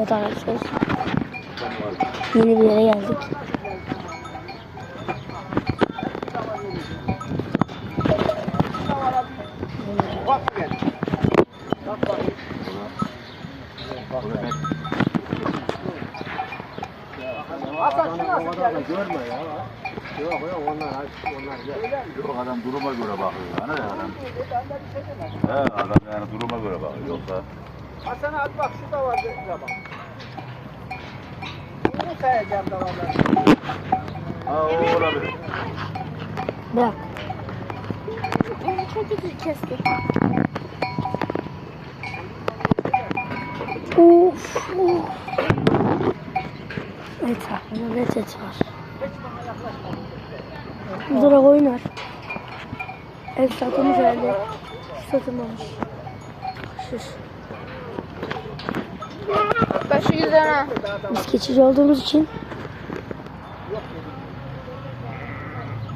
Evet arkadaşlar. Yeni bir yere geldik. Görme ya. Yok yok onlar onlar gel. Yok adam duruma göre bakıyor. Yani adam. He adam yani duruma göre bakıyor. Yoksa Hasan abi bak şu da var bak. Bunu sayacağım da var. ha o olabilir. Bırak. Onu çok kötü kesti. Uf, uf. Evet aklımda ne ses var. Durak oynar. Ev satılmış herhalde. Satılmamış. Şuş. Bak şu yüzden Biz geçici olduğumuz için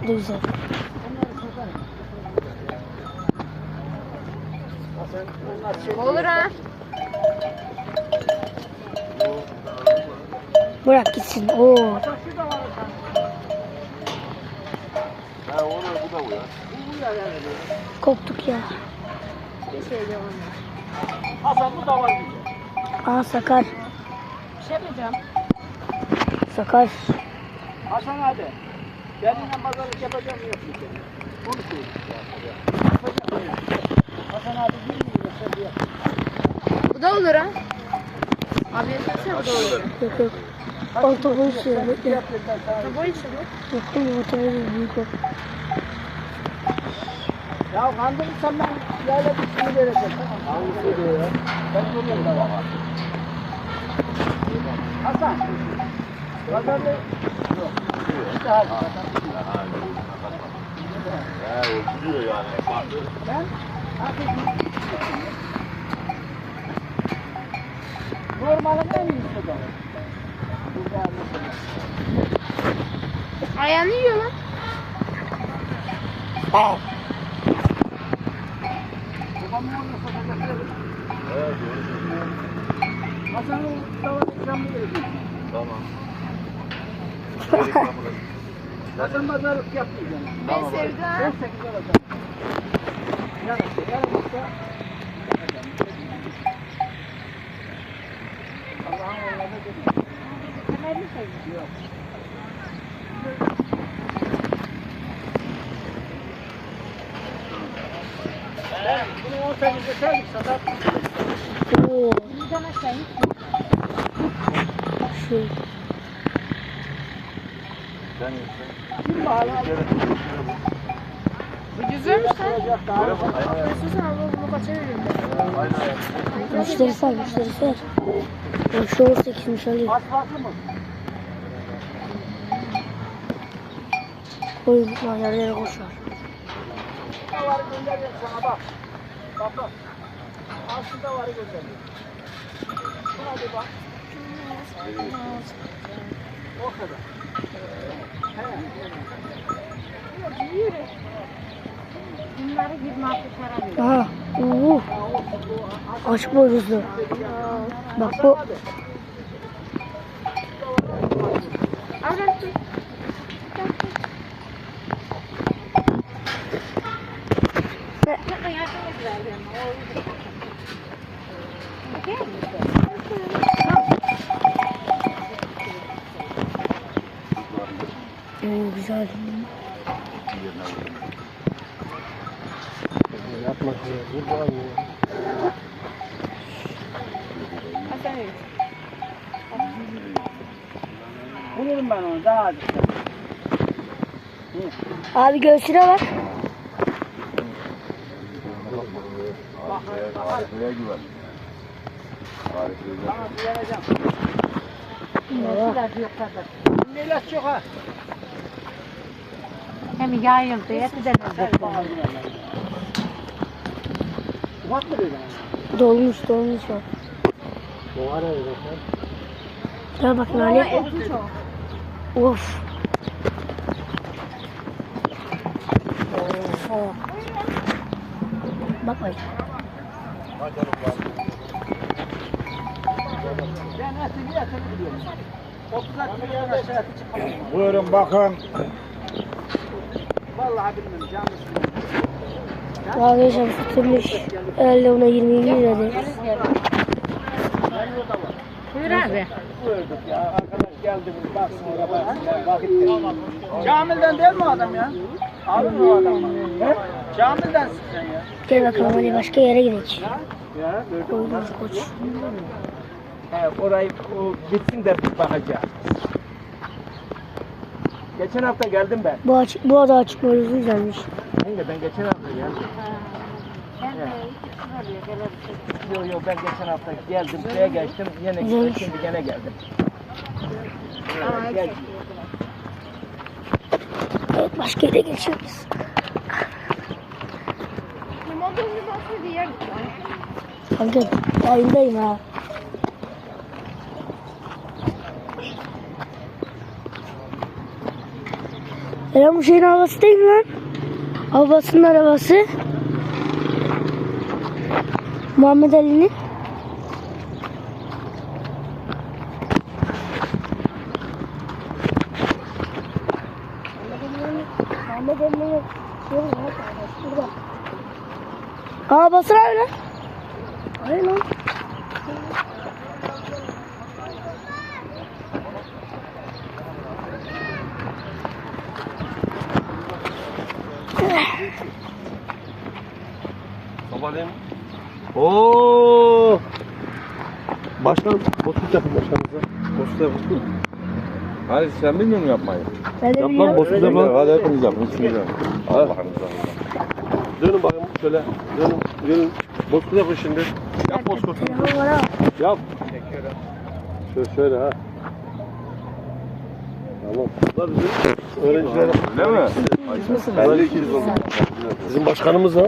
Bu da güzel. Olur ha. Bırak gitsin. Oo. Ha onu bu da bu ya. Koptuk ya. Hasan bu da var bir. Aa sakar. Bir şey yapacağım. Sakar. Hasan abi. Seninle pazarlık yapacağım mı yok mu? senin? Onu söyle. Hasan abi bilmiyor sen diye. Bu da olur ha. Abi yapsana bu da olur. Yok yok. Otobüs. Yok sonra. Bu işi bu. oğlum otobüs büyük o. Ya kandırırsan ben yayla bütçünü vereceğim. Hangisi diyor ya? Ben duruyorum da var. Hasan. Pazarlık. Yok. İşte hadi. Ha o biliyor yani. Ben hafif Normalin en iyisi bu da. Burada mesela. Ayağını yiyor lan. Babamın olmasa da getirelim. Evet doğru. Hasan'ın davar ikramını vereceğim. Tamam. Hasan pazarlık yapmayacağım. Ben sevdim ha. 18 alacağım. Yanıksa yanıksa yapacağım. Allah'ın yollarına gidiyorum. Kamerayı sevdim. Bunu 18 deseydik satar. Oo. Buradan aşağı in. Şu. Sen Kim bağlı? Bu güzelmiş lan. Nasılsın abla bunu kaça veriyorum? Müşterisi al müşterisi ver. Ben şu 18'miş alayım. Kaç farklı mı? Koy yerlere koşar. Şurada var gönderiyorum sana bak. Bak bak. Aslında var gönderiyorum. Şuna bak. O kadar. He. Yürü. Bunları 26 para veriyor. Aha. Oo. Aç boynuzlu. Bak bu Al Oo, güzel. Yapma şunu. Hasan öyle. Bulurum ben onu daha az. Abi göğsüne bak. Harikaya güven. Harikaya Tamam vereceğim. Baba. yok kadar. Milas çok ha. Hem yayıldı, eti de lezzetli. Ufak mı dedin? Dolmuş dolmuş o. Ara öyle. Gel bak Nane. çok. Of. Bak bak. Ben etini etini biliyorum. 30 kilodan aşağı eti çıkamam. Buyurun bakın. Vallahi bilmiyorum. Arkadaşlar sütülmüş. Herhalde ona 20 lira dedi. Buyur abi. Buyurduk ya arkadaş geldi bir baksın oraya baksın. Vakit Camilden değil mi adam ya? Abi mi o adam? He? Camilden sen ya. Gel bakalım hadi başka yere gidelim. Ya böyle Koydum koç. He, orayı o gitsin de bir bakacağız. Geçen hafta geldim ben. Bu, açık, bu ada açık böyle güzelmiş. Ben de ben geçen hafta geldim. Yok yok ben geçen hafta geldim şuraya geçtim yine Güzelmiş. şimdi gene geldim. Evet, gel. Evet başka yere geçiyoruz. Limon limonsu diye. Kanka yayındayım ha. Eren bu şeyin arabası değil mi lan? Babasının arabası. Muhammed Ali'nin. Muhammed Ali'nin var ya, burada. Aa basın abi lan. Hayır lan. Sabahleyin. Oo. Başkan bosut yapın başkanımıza. Bosut yapın. Hadi sen bilmiyor musun yapmayı? Ben de Yap lan biliyorum. bosut yapın. Hadi hepiniz yapın. Bismillah. Allah'ınıza. Dönün bakayım şöyle. Dönün. Dönün. Bosut yapın şimdi. Yap var ha. Yap. Şöyle şöyle ha. Tamam. Bunlar bizim öğrenciler. Öyle mi? Belli ki bizim başkanımız ha.